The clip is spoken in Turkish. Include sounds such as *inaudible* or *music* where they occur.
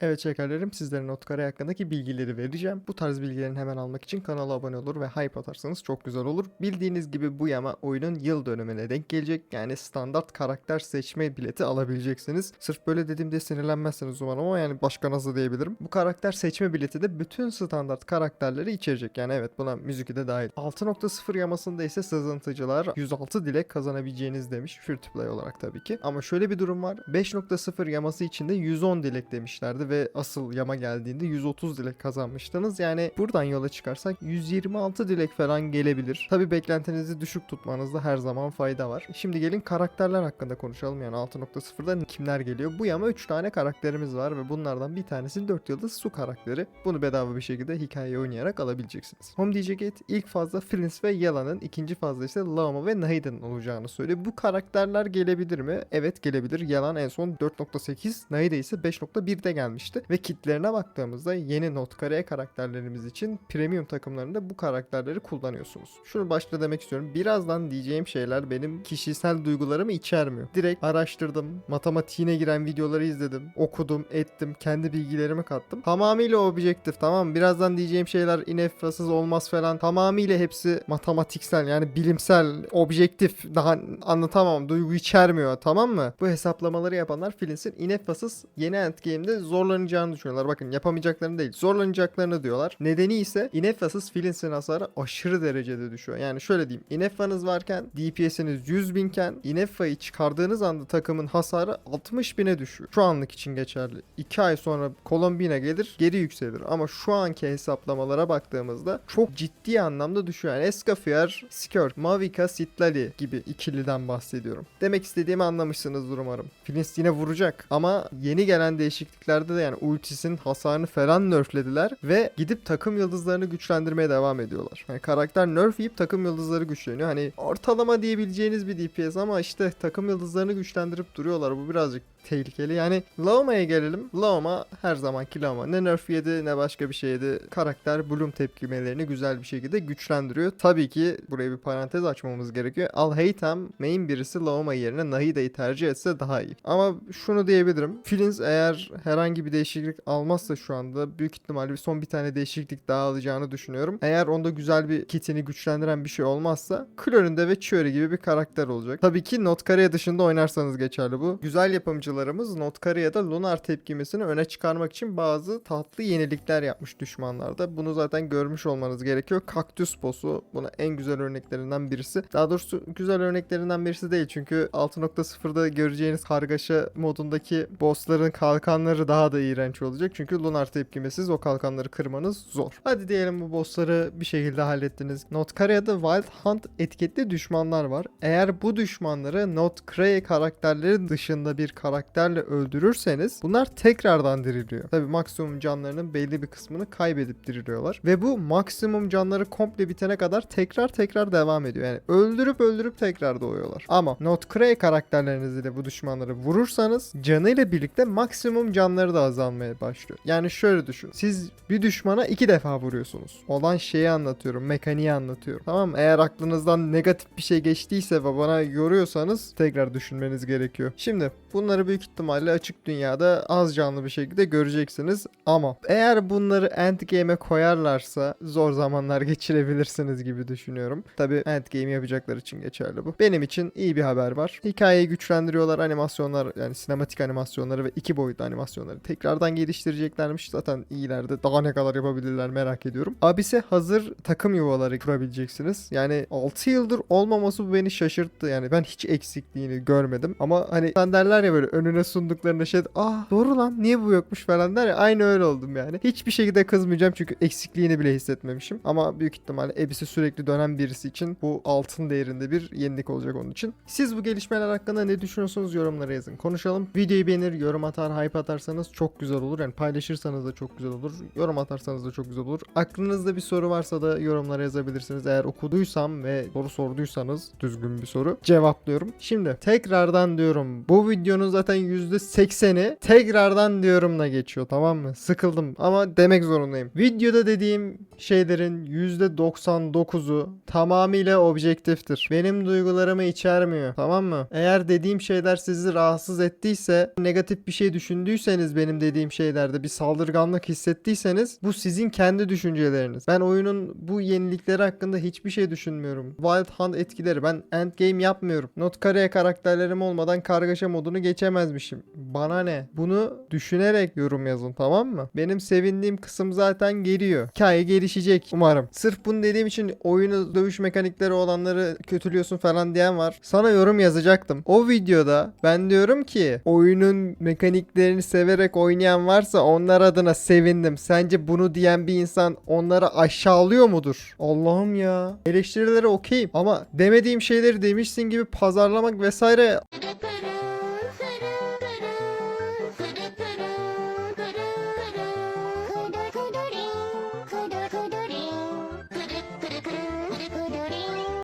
Evet şekerlerim sizlere Notkare hakkındaki bilgileri vereceğim. Bu tarz bilgilerin hemen almak için kanala abone olur ve hype atarsanız çok güzel olur. Bildiğiniz gibi bu yama oyunun yıl dönümüne denk gelecek. Yani standart karakter seçme bileti alabileceksiniz. Sırf böyle dediğimde sinirlenmezsiniz umarım ama yani başka nasıl diyebilirim. Bu karakter seçme bileti de bütün standart karakterleri içerecek. Yani evet buna müzik de dahil. 6.0 yamasında ise sızıntıcılar 106 dilek kazanabileceğiniz demiş. Free to play olarak tabii ki. Ama şöyle bir durum var. 5.0 yaması içinde 110 dilek demişlerdi ve asıl yama geldiğinde 130 dilek kazanmıştınız. Yani buradan yola çıkarsak 126 dilek falan gelebilir. Tabi beklentinizi düşük tutmanızda her zaman fayda var. Şimdi gelin karakterler hakkında konuşalım. Yani 6.0'da kimler geliyor? Bu yama 3 tane karakterimiz var ve bunlardan bir tanesi 4 yıldız su karakteri. Bunu bedava bir şekilde hikayeyi oynayarak alabileceksiniz. Home DJ Gate ilk fazla Flins ve Yala'nın, ikinci fazla ise Lama ve Nahida'nın olacağını söylüyor. Bu karakterler gelebilir mi? Evet gelebilir. Yalan en son 4.8, Nahida ise 5.1'de gelmişti. Ve kitlerine baktığımızda yeni Notkare karakterlerimiz için premium takımlarında bu karakterleri kullanıyorsunuz. Şunu başta demek istiyorum. Birazdan diyeceğim şeyler benim kişisel duygularımı içermiyor. Direkt araştırdım, matematiğine giren videoları izledim, okudum, ettim, kendi bilgilerimi kattım. Tamamıyla objektif tamam? Birazdan diyeceğim şeyler ineffasız olmaz falan. Tamamıyla hepsi matematiksel yani bilimsel, objektif. Daha anlatamam. Duygu içermiyor tamam mı? Bu hesaplamaları yapanlar Filins'in ineffasız yeni endgame'de zorlanacağını düşünüyorlar. Bakın yapamayacaklarını değil, zorlanacaklarını diyorlar. Nedeni ise ineffasız Filins'in hasarı aşırı derecede düşüyor. Yani şöyle diyeyim. Ineffa'nız varken DPS'iniz 100 binken Ineffa'yı çıkardığınız anda takımın hasarı 60 bine düşüyor. Şu anlık için geçerli. 2 ay sonra Colombina gelir geri yükselir. Ama şu anki hesaplamalara baktığımızda çok ciddi anlamda düşüyor. Yani Escaffier, Skirk, Mavica, Sitlali gibi ikiliden bahsediyorum. Demek istediğimi anlamışsınızdır umarım. Filins yine vuracak ama yeni gelen değişikliklerde de yani ultisinin hasarını falan nerflediler ve gidip takım yıldızlarını güçlendirmeye devam ediyorlar. Yani karakter nerf yiyip takım yıldızları güçleniyor. Hani ortalama diyebileceğiniz bir DPS ama işte takım yıldızlarını güçlendirip duruyorlar. Bu birazcık tehlikeli. Yani Laoma'ya gelelim. Laoma her zamanki Laoma. Ne nerf yedi ne başka bir şey yedi. Karakter Bloom tepkimelerini güzel bir şekilde güçlendiriyor. Tabii ki buraya bir parantez açmamız gerekiyor. Alheitam main birisi Laoma yerine Nahida'yı tercih etse daha iyi. Ama şunu diyebilirim. Filins eğer herhangi bir değişiklik almazsa şu anda büyük ihtimalle bir son bir tane değişiklik daha alacağını düşünüyorum. Eğer onda güzel bir kitini güçlendiren bir şey olmazsa klonunda ve Chiori gibi bir karakter olacak. Tabii ki Notkaria dışında oynarsanız geçerli bu. Güzel yapımcılarımız Notkaria'da Lunar tepkimesini öne çıkarmak için bazı tatlı yenilikler yapmış düşmanlarda. Bunu zaten görmüş olmanız gerekiyor. Kaktüs boss'u buna en güzel örneklerinden birisi. Daha doğrusu güzel örneklerinden birisi değil çünkü 6.0'da göreceğiniz kargaşa modundaki bossların kalkanları daha da iğrenç olacak. Çünkü Lunar tepkimesiz o kalkanları kırmanız zor. Hadi diyelim bu bossları bir şekilde hallettiniz. Notkaria'da Wild Hunt etiketli düşmanlar var. Eğer bu düşmanları Notkraya karakterleri dışında bir karakterle öldürürseniz bunlar tekrardan diriliyor. Tabi maksimum canlarının belli bir kısmını kaybedip diriliyorlar. Ve bu maksimum canları komple bitene kadar tekrar tekrar devam ediyor. Yani öldürüp öldürüp tekrar doğuyorlar. Ama Notkraya karakterlerinizle bu düşmanları vurursanız canıyla birlikte maksimum canları da azalmaya başlıyor. Yani şöyle düşün. Siz bir düşmana iki defa vuruyorsunuz. Olan şeyi anlatıyorum. Mekaniği anlatıyorum. Tamam? Eğer aklınızdan negatif bir şey geçtiyse ve bana yoruyorsanız tekrar düşünmeniz gerekiyor. Şimdi bunları büyük ihtimalle açık dünyada az canlı bir şekilde göreceksiniz. Ama eğer bunları endgame'e koyarlarsa zor zamanlar *laughs* geçirebilirsiniz gibi düşünüyorum. Tabi endgame yapacaklar için geçerli bu. Benim için iyi bir haber var. Hikayeyi güçlendiriyorlar. Animasyonlar yani sinematik animasyonları ve iki boyutlu animasyonları tekrardan geliştireceklermiş. Zaten iyilerde daha ne kadar yapabilirler merak ediyorum. Abise hazır takım yuvaları kurabileceksiniz. Yani 6 yıldır olmaması bu beni şaşırttı. Yani ben hiç eksikliğini görmedim. Ama hani sen derler ya böyle önüne sunduklarında şey ah doğru lan niye bu yokmuş falan der ya aynı öyle oldum yani. Hiçbir şekilde kızmayacağım çünkü eksikliğini bile hissetmemişim. Ama büyük ihtimalle Ebis'i sürekli dönen birisi için bu altın değerinde bir yenilik olacak onun için. Siz bu gelişmeler hakkında ne düşünüyorsunuz yorumlara yazın. Konuşalım. Videoyu beğenir, yorum atar, hype atarsanız çok güzel olur. Yani paylaşırsanız da çok güzel olur. Yorum atarsanız da çok güzel olur. Aklınızda bir soru varsa da yorumlara yazabilirsiniz. Eğer okuduysam ve soru sorduysanız düzgün bir soru cevaplıyorum. Şimdi tekrardan diyorum bu videonun zaten %80'i tekrardan diyorumla geçiyor tamam mı? Sıkıldım ama demek zorundayım. Videoda dediğim şeylerin %99'u tamamıyla objektiftir. Benim duygularımı içermiyor. Tamam mı? Eğer dediğim şeyler sizi rahatsız ettiyse, negatif bir şey düşündüyseniz benim dediğim şeylerde bir saldırganlık hissettiyseniz bu sizin kendi düşünceleriniz. Ben oyunun bu yenilikleri hakkında hiçbir şey düşünmüyorum. Wild Hunt etkileri ben endgame yapmıyorum. Not karakterlerim olmadan kargaşa modunu geçemezmişim. Bana ne? Bunu düşünerek yorum yazın tamam mı? Benim sevindiğim kısım zaten geliyor. Hikaye gelişecek umarım. Sırf bunu dediğim için oyunu dövüş mekanikleri olanları kötülüyorsun falan diyen var. Sana yorum yazacaktım. O videoda ben diyorum ki oyunun mekaniklerini severek oynayan varsa onlar adına sevindim. Sence bunu diyen bir insan onları aşağılıyor mudur? Allah'ım ya. Eleştirilere okeyim ama demediğim şeyleri demişsin gibi pazarlamak vesaire